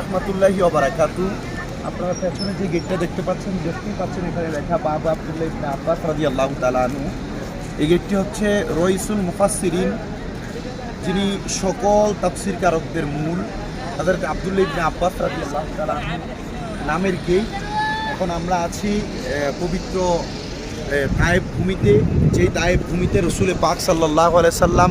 রহমতুল্লাহি ওবারাকাতু। আপনারা পেছনে যে গেটটা দেখতে পাচ্ছেন, দেখতেই পাচ্ছেন এখানে লেখা বাবা আবদুল্লাহ ইবনে আব্বাস রাদিয়াল্লাহু তাআলা আনহু। এই গেটটি হচ্ছে রইসুল মুফাসসিরিন, যিনি সকল তাফসির কারকদের মূল। তাদেরকে আবদুল্লাহ ইবনে আব্বাস রাদিয়াল্লাহু তাআলা নামের গেট। এখন আমরা আছি পবিত্র তায়েব ভূমিতে যেই তায়েব ভূমিতে রসুলে পাক সাল্লাহ সাল্লাম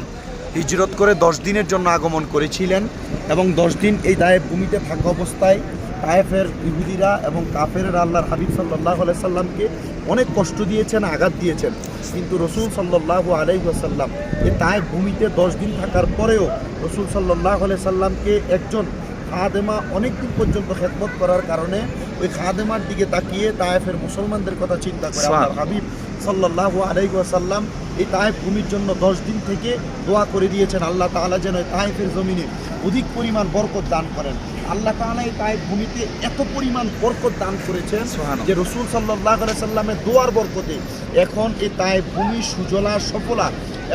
হিজরত করে দশ দিনের জন্য আগমন করেছিলেন এবং দশ দিন এই তায়েব ভূমিতে থাকা অবস্থায় তায়েফের ইহুদিরা এবং কাফের আল্লাহর হাবিব সাল্লাহ সাল্লামকে অনেক কষ্ট দিয়েছেন আঘাত দিয়েছেন। কিন্তু রসুল সাল্লাহ আলাইসাল্লাম এই তায়েব ভূমিতে দশ দিন থাকার পরেও রসুল সাল্লাহ সাল্লামকে একজন খাদেমা অনেক দিন পর্যন্ত খেদমত করার কারণে ওই খাদেমার দিকে তাকিয়ে তায়েফের মুসলমানদের কথা চিন্তা করে আল্লাহর হাবিব সাল্লাহ আলাইসাল্লাম এই তায়েফ ভূমির জন্য দশ দিন থেকে দোয়া করে দিয়েছেন আল্লাহ তাআলা যেন এই তায়েফের জমিনে অধিক পরিমাণ বরকত দান করেন আল্লাহ তাআলা এই তায়েফ ভূমিতে এত পরিমাণ বরকত দান করেছেন। যে রসুল সাল্লাহ সাল্লামের দোয়ার বরকতে এখন এই তায়েফ ভূমি সুজলা সফলা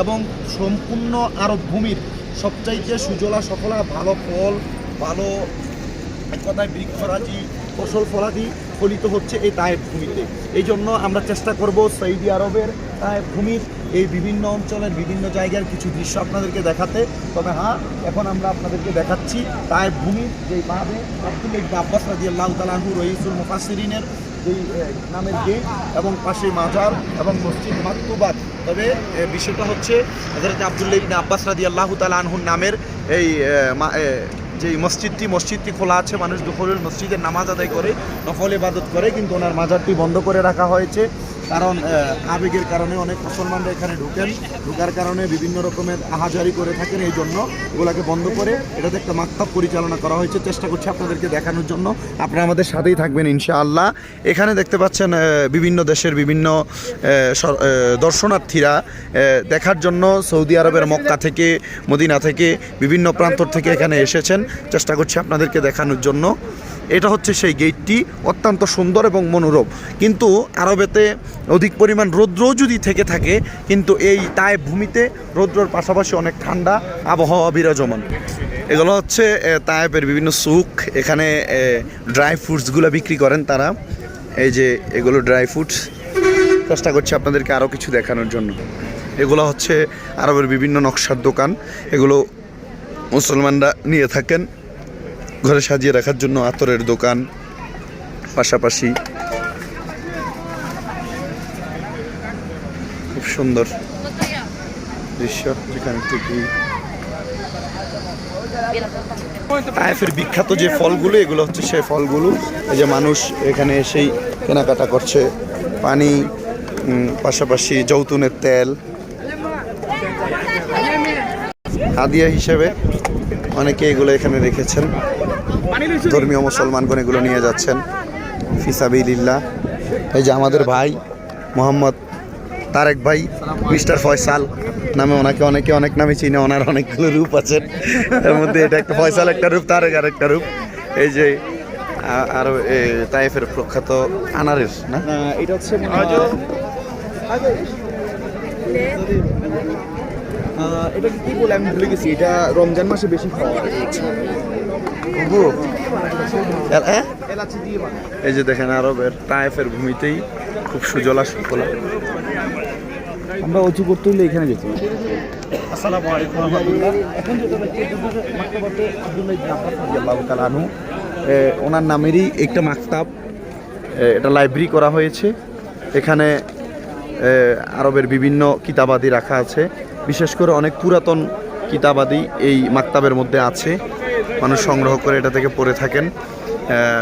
এবং সম্পূর্ণ আরব ভূমির সবচাইতে সুজলা সফলা ভালো ফল ভালো এক কথায় বৃক্ষরাজি ফসল ফলাদি ফলিত হচ্ছে এই তায়েব ভূমিতে এই জন্য আমরা চেষ্টা করব সৌদি আরবের তায়েব ভূমির এই বিভিন্ন অঞ্চলের বিভিন্ন জায়গার কিছু দৃশ্য আপনাদেরকে দেখাতে। তবে হ্যাঁ এখন আমরা আপনাদেরকে দেখাচ্ছি তায়েব ভূমির যেই বাবে আব্দুল ইবনে আব্বাস রাদিয়াল্লাহু তাআলা আনহু রইসুল মুফাসসিরিনের যেই নামের গেট এবং পাশে মাজার এবং মসজিদ মাকতুবাত। তবে বিষয়টা হচ্ছে হযরত আব্দুল্লাহ আব্বাস রাদিয়াল্লাহু তাআলা আনহুর নামের এই যে মসজিদটি মসজিদটি খোলা আছে, মানুষ দুপুরের মসজিদের নামাজ আদায় করে, নফল ইবাদত করে, কিন্তু ওনার মাজারটি বন্ধ করে রাখা হয়েছে। কারণ আবেগের কারণে অনেক মুসলমানরা এখানে ঢুকেন। ঢুকার কারণে বিভিন্ন রকমের আহাজারি করে থাকেন এই জন্য এগুলাকে বন্ধ করে এটাতে একটা মাকতাব পরিচালনা করা হয়েছে। চেষ্টা করছি আপনাদেরকে দেখানোর জন্য। আপনারা আমাদের সাথেই থাকবেন ইনশাআল্লাহ। এখানে দেখতে পাচ্ছেন বিভিন্ন দেশের বিভিন্ন দর্শনার্থীরা দেখার জন্য সৌদি আরবের মক্কা থেকে, মদিনা থেকে, বিভিন্ন প্রান্তর থেকে এখানে এসেছেন। চেষ্টা করছি আপনাদেরকে দেখানোর জন্য। এটা হচ্ছে সেই গেটটি অত্যন্ত সুন্দর এবং মনোরম। কিন্তু আরবেতে অধিক পরিমাণ রৌদ্র যদি থেকে থাকে, কিন্তু এই তাই ভূমিতে রৌদ্রর পাশাপাশি অনেক ঠান্ডা আবহাওয়া বিরাজমান। এগুলো হচ্ছে তায়েবের বিভিন্ন সুখ। এখানে ড্রাই ফ্রুটসগুলো বিক্রি করেন তারা। এই যে এগুলো ড্রাই ফ্রুটস চেষ্টা করছি আপনাদেরকে আরও কিছু দেখানোর জন্য। এগুলো হচ্ছে আরবের বিভিন্ন নকশার দোকান। এগুলো মুসলমানরা নিয়ে থাকেন। ঘরে সাজিয়ে রাখার জন্য আতরের দোকান, পাশাপাশি খুব সুন্দর দৃশ্য যেখানে থেকে বিখ্যাত যে ফলগুলো, এগুলো হচ্ছে সেই ফলগুলো। এই যে মানুষ এখানে এসেই কেনাকাটা করছে পানি পাশাপাশি যৌতুনের তেল। হাদিয়া হিসেবে অনেকে এগুলো এখানে রেখেছেন। ধর্মীয় মুসলমানগণ এগুলো নিয়ে যাচ্ছেন। ফিসাবিল্লাহ এই যে আমাদের ভাই মোহাম্মদ তারেক ভাই মিস্টার ফয়সাল নামে ওনাকে অনেকে অনেক নামে চিনে ওনার অনেকগুলো রূপ আছে। এর মধ্যে এটা একটা ফয়সাল একটা রূপ তারেক আর একটা রূপ। এই যে আর তাইফের প্রখ্যাত আনারের না? এটা হচ্ছে এটা কি বলে আমি ভুলে গেছি এটা রমজান মাসে বেশি খাওয়া এই যে দেখেন আরবের তায়েফের ভূমিতেই খুব সুজলা সুফলা। আমরা উঁচু করতে হলে এখানে যেতে আসসালামু আলাইকুম এখন যেটা আব্দুল্লাহ আনহু ওনার নামেরই একটা মাকতাব এটা লাইব্রেরি করা হয়েছে। এখানে আরবের বিভিন্ন কিতাবাদি রাখা আছে। বিশেষ করে অনেক পুরাতন কিতাবাদি এই মাকতাবের মধ্যে আছে। মানুষ সংগ্রহ করে এটা থেকে পড়ে থাকেন।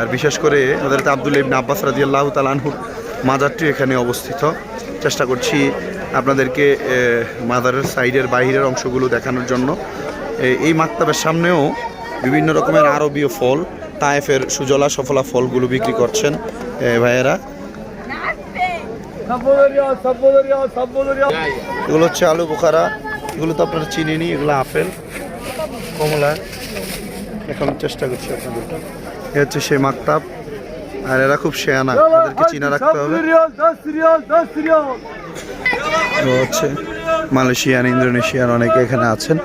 আর বিশেষ করে হযরত আব্দুল্লাহ ইবনে আব্বাস রাদিয়াল্লাহু তাআলা আনহুর মাজারটি এখানে অবস্থিত। চেষ্টা করছি আপনাদেরকে মাজারের সাইডের বাইরের অংশগুলো দেখানোর জন্য। এই মাকতাবের সামনেও বিভিন্ন রকমের আরবীয় ফল, তায়েফের সুজলা সফলা ফলগুলো বিক্রি করছেন ভাইয়েরা। এগুলো হচ্ছে আলু বোখারা, এগুলো তো আপনারা চিনেনি, এগুলো আপেল, কমলা। এখন চেষ্টা করছি আপনাদের এ হচ্ছে সেই মাকতাব আর এরা খুব শেয়ানা এদেরকে চিনা রাখতে হবে হচ্ছে মালয়েশিয়ান ইন্দোনেশিয়ান অনেকে এখানে আছেন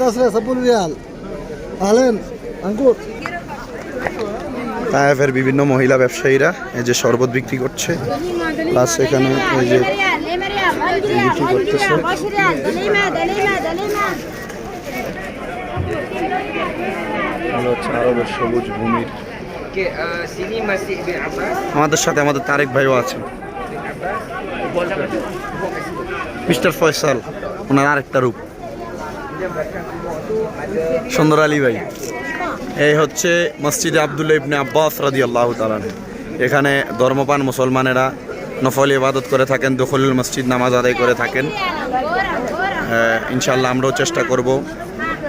দশ রিয়াল সপুর আলেন আঙ্কুর তায়েফের বিভিন্ন মহিলা ব্যবসায়ীরা এই যে শরবত বিক্রি করছে প্লাস এখানে এই যে বিক্রি করতেছে। আরবের সবুজ ভূমির. আমাদের সাথে আমাদের তারেক ভাইও আছে। মিস্টার ফয়সাল ওনার আরেকটা রূপ। সুন্দর আলী ভাই। এই হচ্ছে মসজিদে আবদুল্লা ইবনে আব্বাস রাজি আল্লাহ তালান এখানে ধর্মপান মুসলমানেরা নফল ইবাদত করে থাকেন, দখলুল মসজিদ নামাজ আদায় করে থাকেন। ইনশাল্লাহ আমরাও চেষ্টা করব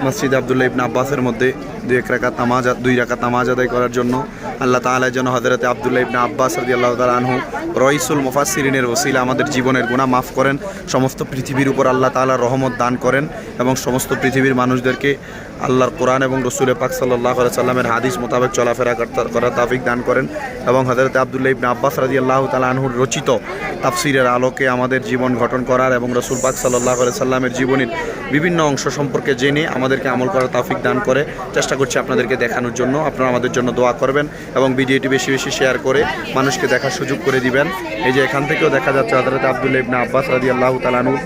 মসজিদ আবদুল্লাহ ইবনে আব্বাসের মধ্যে দুই এক রাকাত নামাজ, দুই রাকাত নামাজ আদায় করার জন্য আল্লাহ তাআলা যেন হযরতে আবদুল্লাহ ইবনে আব্বাস আল্লাহ তাআলা আনহু রইসুল মুফাসসিরিনের ওসিলা আমাদের জীবনের গুনাহ মাফ করেন। সমস্ত পৃথিবীর উপর আল্লাহ তাআলার রহমত দান করেন এবং সমস্ত পৃথিবীর মানুষদেরকে আল্লাহর কোরআন এবং রসুলের পাক সাল্লাহ সাল্লামের হাদিস মোতাবেক চলাফেরা করার তাফিক দান করেন এবং হযরত আবদুল্লাহ ইবনে আব্বাস রাজি আল্লাহ তালা আনহুর রচিত তাফসিরের আলোকে আমাদের জীবন গঠন করার এবং রসুল পাক সাল্লাহ সাল্লামের জীবনের বিভিন্ন অংশ সম্পর্কে জেনে আমাদেরকে আমল করার তাফিক দান করে। চেষ্টা করছি আপনাদেরকে দেখানোর জন্য। আপনারা আমাদের জন্য দোয়া করবেন এবং ভিডিওটি বেশি বেশি শেয়ার করে মানুষকে দেখার সুযোগ করে দিবেন। এই যে এখান থেকেও দেখা যাচ্ছে হযরত আবদুল্লাহ ইবনে আব্বাস রাদিয়াল্লাহু তাআলা আনহুর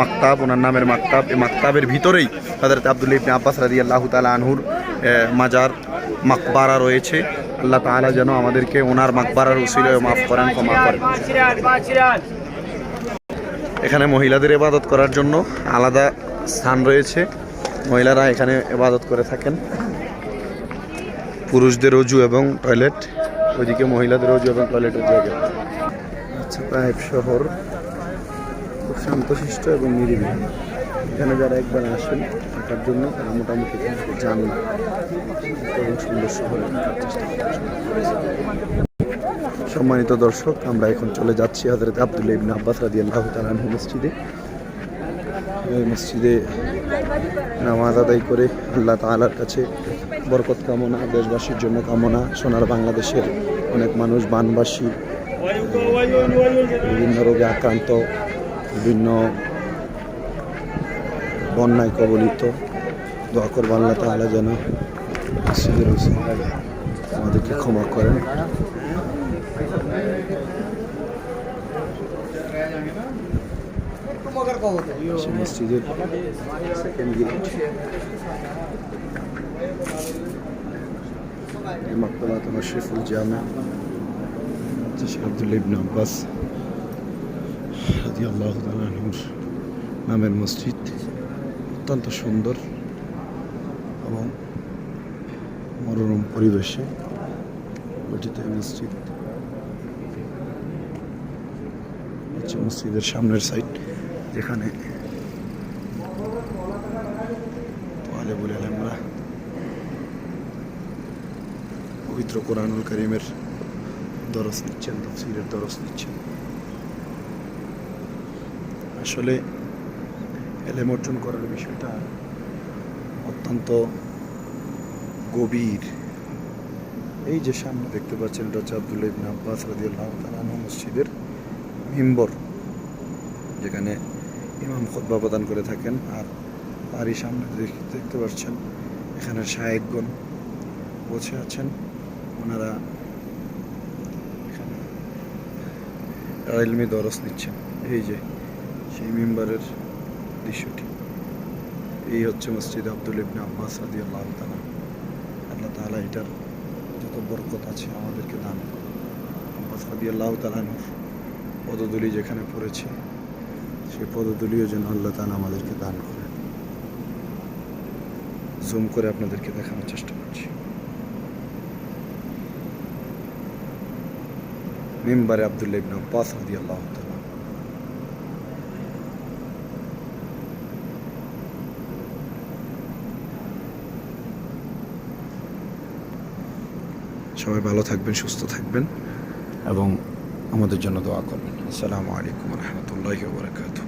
মাকতাব ওনার নামের মাকতাব। এই মাকতাবের ভিতরেই হযরত আবদুল্লাহ ইবনে আব্বাস রাদিয়াল্লাহু তাআলা আনহুর এ, মাজার মাকবারা রয়েছে। আল্লাহ তাআলা যেন আমাদেরকে ওনার মাকবারার উসিলায় মাফ করেন ক্ষমা করেন. এখানে মহিলাদের ইবাদত করার জন্য আলাদা স্থান রয়েছে। মহিলারা এখানে ইবাদত করে থাকেন। পুরুষদের অজু এবং টয়লেট ওইদিকে মহিলাদের অজু এবং টয়লেটের জায়গা। আচ্ছা তাইফ শহর খুব শান্তশিষ্ট এবং নিরিবিলি। এখানে যারা একবার আসেন, থাকার জন্য তারা মোটামুটি যান না। এবং সুন্দর শহরে। সম্মানিত দর্শক, আমরা এখন চলে যাচ্ছি হজরত আবদুল্লাহ ইবনে আব্বাস রাদিয়াল্লাহু তাআলা মসজিদে। এই মসজিদে নামাজ আদায় করে আল্লাহ তাআলার কাছে বরকত কামনা, দেশবাসীর জন্য কামনা, সোনার বাংলাদেশের অনেক মানুষ, বানবাসী, বিভিন্ন রোগে আক্রান্ত, বিভিন্ন বন্যায় কবলিত। দোয়া করব আল্লাহ তাআলা যেন আমাদেরকে ক্ষমা করেন। মসজিদের সেকেন্ড গেট নামের মসজিদ। অত্যন্ত সুন্দর এবং মনোরম পরিবেশে গঠিত মসজিদ। হচ্ছে মসজিদের সামনের সাইড যেখানে বলে আমরা পবিত্র কোরআনুল করিমের দরস নিচ্ছেন তফসিলের দরস নিচ্ছেন। আসলে এলেম অর্জন করার বিষয়টা অত্যন্ত গভীর। এই যে সামনে দেখতে পাচ্ছেন হচ্ছে আবদুল্লাহ ইবনে আব্বাস রাদিয়াল্লাহু তাআলা মসজিদের মিম্বর, যেখানে ইমাম খুতবা প্রদান করে থাকেন। আর তারই সামনে দেখ- দেখতে পাচ্ছেন, এখানে শায়েকগণ বসে আছেন। ওনারা এখানে ইলমি দরস নিচ্ছেন। এই যে, সেই মেম্বারের দৃশ্যটি। এই হচ্ছে মসজিদ আব্দুল ইবনে আব্বাস রাদি আল্লাহ তালা আল্লাহ তালা এটার যত বরকত আছে আমাদেরকে দান আব্বাস রাদি আল্লাহ তালানুর পদদুলি যেখানে পড়েছে সেই পদদুলিও যেন আল্লাহ তালা আমাদেরকে দান করেন। জুম করে আপনাদেরকে দেখানোর চেষ্টা করছি। মেম্বারে আবদুল্লাহ ইবনে আব্বাস রাদিয়াল্লাহু তাআলা। সবাই ভালো থাকবেন, সুস্থ থাকবেন এবং আমাদের জন্য দোয়া করবেন। আসসালামু আলাইকুম রহমতুল্লাহ বারকাতুহ।